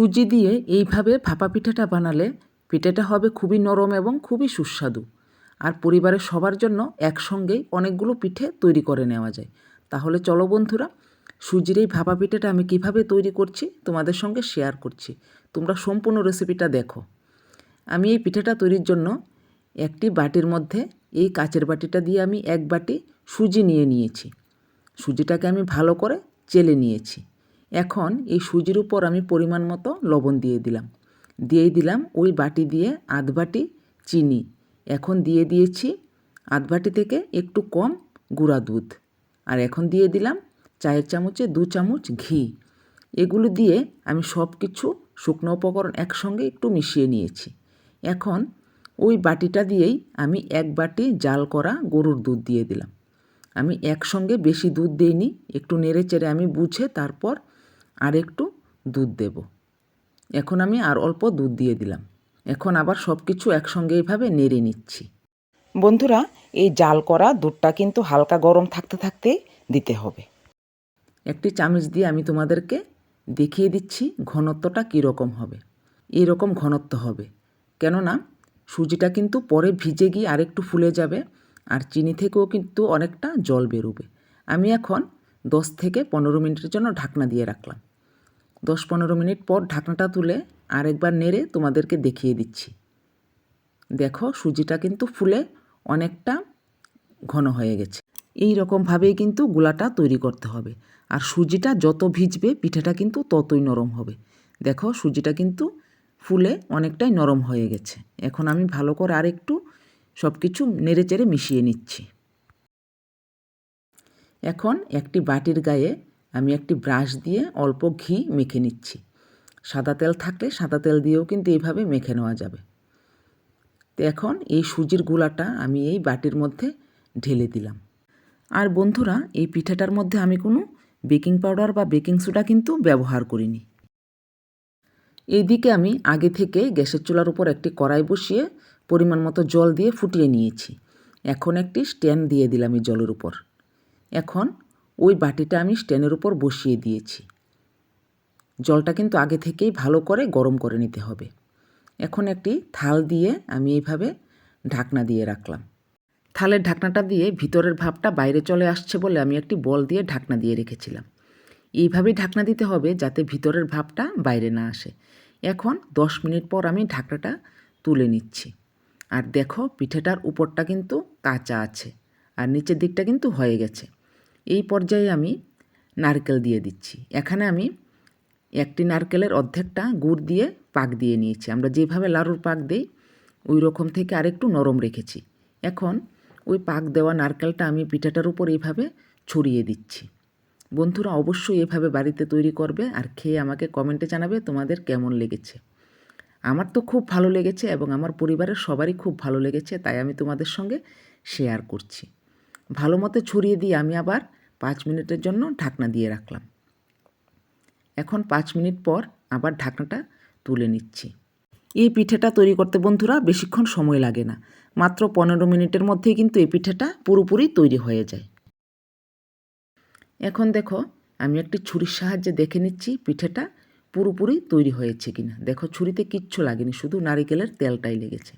সুজি দিয়ে এইভাবে ভাপা পিঠাটা বানালে পিঠাটা হবে খুবই নরম এবং খুবই সুস্বাদু। আর পরিবারের সবার জন্য একসঙ্গেই অনেকগুলো পিঠে তৈরি করে নেওয়া যায়। তাহলে চলো বন্ধুরা, সুজির এই ভাপা পিঠাটা আমি কীভাবে তৈরি করছি তোমাদের সঙ্গে শেয়ার করছি। তোমরা সম্পূর্ণ রেসিপিটা দেখো। আমি এই পিঠাটা তৈরির জন্য একটি বাটির মধ্যে এই কাচের বাটিটা দিয়ে আমি এক বাটি সুজি নিয়ে নিয়েছি। সুজিটাকে আমি ভালো করে চেলে নিয়েছি। এখন এই সুজির উপর আমি পরিমাণ মতো লবণ দিয়ে দিলাম। দিয়ে দিলাম ওই বাটি দিয়ে আধ বাটি চিনি। এখন দিয়ে দিয়েছি আধ বাটি থেকে একটু কম গুঁড়া দুধ। আর এখন দিয়ে দিলাম চায়ের চামচে দু চামচ ঘি। এগুলো দিয়ে আমি সব কিছু শুকনো উপকরণ একসঙ্গে একটু মিশিয়ে নিয়েছি। এখন ওই বাটিটা দিয়েই আমি এক বাটি জাল করা গরুর দুধ দিয়ে দিলাম। আমি একসঙ্গে বেশি দুধ দিইনি, একটু নেড়ে চেড়ে আমি বুঝে তারপর আর একটু দুধ দেব। এখন আমি আর অল্প দুধ দিয়ে দিলাম। এখন আবার সব কিছু একসঙ্গে এইভাবে নেড়ে নিচ্ছি। বন্ধুরা, এই জাল করা দুধটা কিন্তু হালকা গরম থাকতে থাকতেই দিতে হবে। একটি চামচ দিয়ে আমি তোমাদেরকে দেখিয়ে দিচ্ছি ঘনত্বটা কীরকম হবে। এরকম ঘনত্ব হবে। কেননা, সুজিটা কিন্তু পরে ভিজে গিয়ে আরেকটু ফুলে যাবে আর চিনি থেকেও কিন্তু অনেকটা জল বেরোবে। আমি এখন দশ থেকে পনেরো মিনিটের জন্য ঢাকনা দিয়ে রাখলাম। দশ পনেরো মিনিট পর ঢাকনাটা তুলে আরেকবার নেড়ে তোমাদেরকে দেখিয়ে দিচ্ছি। দেখো সুজিটা কিন্তু ফুলে অনেকটা ঘন হয়ে গেছে। এই রকমভাবেই কিন্তু গুলাটা তৈরি করতে হবে। আর সুজিটা যত ভিজবে পিঠাটা কিন্তু ততই নরম হবে। দেখো সুজিটা কিন্তু ফুলে অনেকটাই নরম হয়ে গেছে। এখন আমি ভালো করে আর একটু সব কিছু নেড়ে চেড়ে মিশিয়ে নিচ্ছি। এখন একটি বাটির গায়ে আমি একটি ব্রাশ দিয়ে অল্প ঘি মেখে নিচ্ছি। সাদা তেল থাকলে সাদা তেল দিয়েও কিন্তু এইভাবে মেখে নেওয়া যাবে। তো এখন এই সুজির গুলাটা আমি এই বাটির মধ্যে ঢেলে দিলাম। আর বন্ধুরা, এই পিঠাটার মধ্যে আমি কোনো বেকিং পাউডার বা বেকিং সোডা কিন্তু ব্যবহার করিনি। এইদিকে আমি আগে থেকে গ্যাসের চুলার উপর একটি কড়াই বসিয়ে পরিমাণ মতো জল দিয়ে ফুটিয়ে নিয়েছি। এখন একটি স্ট্যান্ড দিয়ে দিলাম এই জলের উপর। এখন ওই বাটিটা আমি স্ট্যান্ডের উপর বসিয়ে দিয়েছি। জলটা কিন্তু আগে থেকেই ভালো করে গরম করে নিতে হবে। এখন একটি থাল দিয়ে আমি এইভাবে ঢাকনা দিয়ে রাখলাম। থালের ঢাকনাটা দিয়ে ভিতরের ভাবটা বাইরে চলে আসছে বলে আমি একটি বল দিয়ে ঢাকনা দিয়ে রেখেছিলাম। এইভাবেই ঢাকনা দিতে হবে যাতে ভিতরের ভাবটা বাইরে না আসে। এখন দশ মিনিট পর আমি ঢাকনাটা তুলে নিচ্ছি। আর দেখো, পিঠেটার উপরটা কিন্তু কাঁচা আছে। আর নিচের দিকটা কিন্তু হয়ে গেছে। এই পর্যায়ে আমি নারকেল দিয়ে দিচ্ছি। এখানে আমি একটি নারকেলের অর্ধেকটা গুড় দিয়ে পাক দিয়ে নিয়েছি। আমরা যেভাবে লাড়ুর পাক দিই, ওই রকম থেকে আরেকটু নরম রেখেছি। এখন ওই পাক দেওয়া নারকেলটা আমি পিঠাটার উপর এইভাবে ছড়িয়ে দিচ্ছি। বন্ধুরা অবশ্যই এভাবে বাড়িতে তৈরি করবে আর খেয়ে আমাকে কমেন্টে জানাবে তোমাদের কেমন লেগেছে। আমার তো খুব ভালো লেগেছে এবং আমার পরিবারের সবারই খুব ভালো লেগেছে, তাই আমি তোমাদের সঙ্গে শেয়ার করছি। ভালো মতো ছড়িয়ে দিয়ে আমি আবার পাঁচ মিনিটের জন্য ঢাকনা দিয়ে রাখলাম। এখন পাঁচ মিনিট পর আবার ঢাকনাটা তুলে নিচ্ছি। এই পিঠেটা তৈরি করতে বন্ধুরা বেশিক্ষণ সময় লাগে না। মাত্র পনেরো মিনিটের মধ্যেই কিন্তু এই পিঠেটা পুরোপুরি তৈরি হয়ে যায়। এখন দেখো, আমি একটি ছুরির সাহায্যে দেখে নিচ্ছি পিঠেটা পুরোপুরি তৈরি হয়েছে কিনা। দেখো, ছুরিতে কিচ্ছু লাগেনি, শুধু নারিকেলের তেলটাই লেগেছে।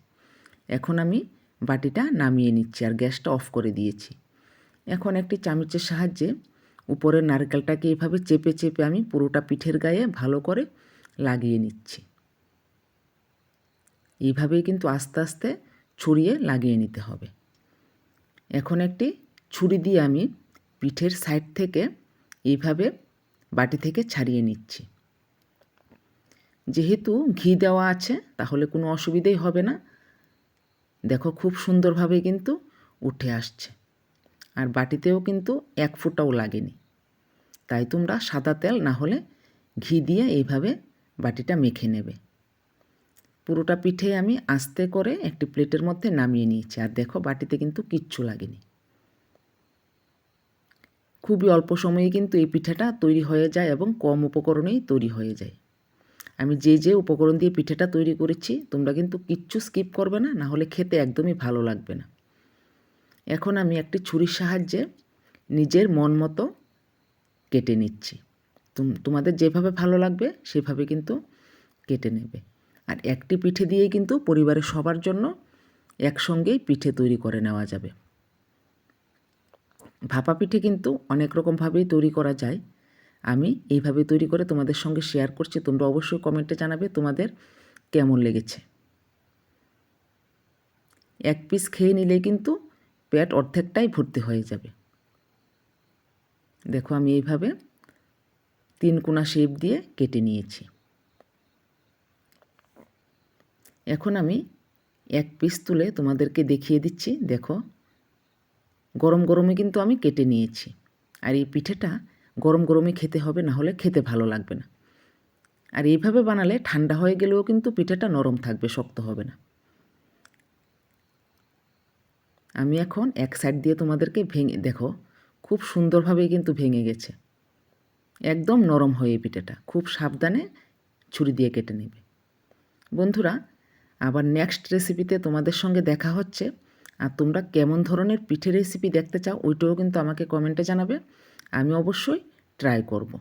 এখন আমি বাটিটা নামিয়ে নিচ্ছি আর গ্যাসটা অফ করে দিয়েছি। এখন একটি চামচের সাহায্যে উপরের নারকেলটাকে এভাবে চেপে চেপে আমি পুরোটা পিঠের গায়ে ভালো করে লাগিয়ে নিচ্ছি। এইভাবেই কিন্তু আস্তে আস্তে ছড়িয়ে লাগিয়ে নিতে হবে। এখন একটি ছুরি দিয়ে আমি পিঠের সাইড থেকে এইভাবে বাটি থেকে ছাড়িয়ে নিচ্ছি। যেহেতু ঘি দেওয়া আছে, তাহলে কোনো অসুবিধেই হবে না। দেখো খুব সুন্দরভাবে কিন্তু উঠে আসছে। আর বাটিতেও কিন্তু এক ফুটাও লাগেনি। তাই তোমরা সাদা তেল না হলে ঘি দিয়ে এইভাবে বাটিটা মেখে নেবে। পুরোটা পিঠে আমি আস্তে করে একটি প্লেটের মধ্যে নামিয়ে নিয়েছি। আর দেখো বাটিতে কিন্তু কিচ্ছু লাগেনি। খুবই অল্প সময়ে কিন্তু এই পিঠাটা তৈরি হয়ে যায় এবং কম উপকরণেই তৈরি হয়ে যায়। আমি যে যে উপকরণ দিয়ে পিঠেটা তৈরি করেছি, তোমরা কিন্তু কিচ্ছু স্কিপ করবে না না হলে খেতে একদমই ভালো লাগবে না। এখন আমি একটি ছুরির সাহায্যে নিজের মন মতো কেটে নিচ্ছি। তোমাদের যেভাবে ভালো লাগবে, সেভাবে কিন্তু কেটে নেবে। আর একটি পিঠে দিয়েই কিন্তু পরিবারের সবার জন্য একসঙ্গেই পিঠে তৈরি করে নেওয়া যাবে। ভাপা পিঠে কিন্তু অনেক রকমভাবেই তৈরি করা যায়। আমি এইভাবে তৈরি করে তোমাদের সঙ্গে শেয়ার করছি। তোমরা অবশ্যই কমেন্টে জানাবে তোমাদের কেমন লেগেছে। এক পিস খেয়ে নিলে কিন্তু পেট অর্ধেকটাই ভর্তি হয়ে যাবে। দেখো আমি এইভাবে তিন কোনা শেপ দিয়ে কেটে নিয়েছি। এখন আমি এক পিস তুলে তোমাদেরকে দেখিয়ে দিচ্ছি। দেখো, গরম গরমে কিন্তু আমি কেটে নিয়েছি। আর এই পিঠেটা গরম গরমে খেতে হবে, না হলে খেতে ভালো লাগবে না। আর এইভাবে বানালে ঠান্ডা হয়ে গেলেও কিন্তু পিঠেটা নরম থাকবে, শক্ত হবে না। আমি এখন এক সাইড দিয়ে তোমাদেরকে ভেঙে, দেখো, খুব সুন্দরভাবেই কিন্তু ভেঙে গেছে। একদম নরম হয়ে পিঠেটা, খুব সাবধানে ছুরি দিয়ে কেটে নেবে। বন্ধুরা, আবার নেক্সট রেসিপিতে তোমাদের সঙ্গে দেখা হচ্ছে। আর তোমরা কেমন ধরনের পিঠে রেসিপি দেখতে চাও, ওইটাও কিন্তু আমাকে কমেন্টে জানাবে। আমি অবশ্যই ট্রাই করব।